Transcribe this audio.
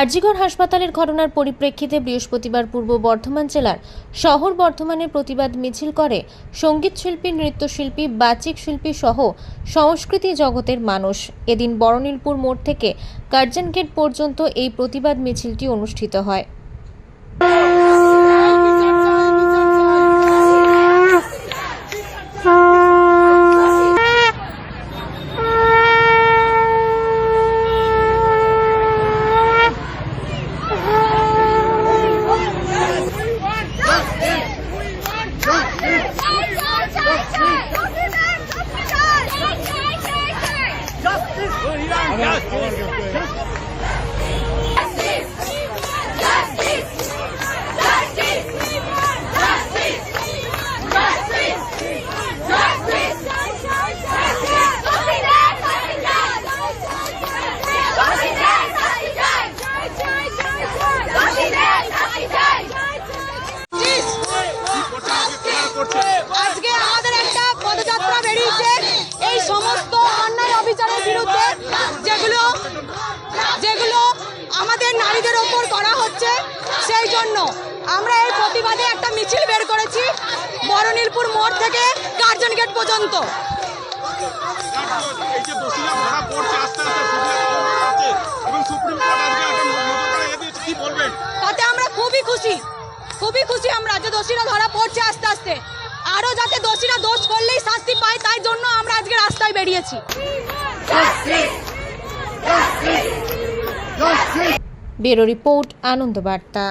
আরজিগড় হাসপাতালের ঘটনার পরিপ্রেক্ষিতে বৃহস্পতিবার পূর্ব বর্ধমান জেলার শহর বর্ধমানে প্রতিবাদ মিছিল করে সংগীত শিল্পী নৃত্যশিল্পী বাচিক শিল্পী সহ সংস্কৃতি জগতের মানুষ। এদিন বড়নীলপুর মোড় থেকে কার্জন গেট পর্যন্ত এই প্রতিবাদ মিছিলটি অনুষ্ঠিত হয়। আজকে আমাদের নারীদের ওপর করা হচ্ছে সেই জন্য। আমরা এই প্রতিবাদে একটা মিছিল বের করেছি বড়নীলপুর মোড় থেকে কার্জন গেট পর্যন্ত। এই যে দোষীরা ধরা পড়ছে আস্তে আস্তে সুপ্রিম কোর্ট আছে এবং সুপ্রিম কোর্ট আজকে একটা নজরদারি এগিয়ে দিয়েছে কি বলবেন? তাতে আমরা খুবই খুশি খুবই খুশি আমরা যে দোষীরা ধরা পড়ছে আস্তে আস্তে। আরও যাতে দোষীরা দোষ করলেই শাস্তি পায় তাই জন্য আমরা আজকে রাস্তায় বেরিয়েছি। ব্যুরো রিপোর্ট আনন্দ বার্তা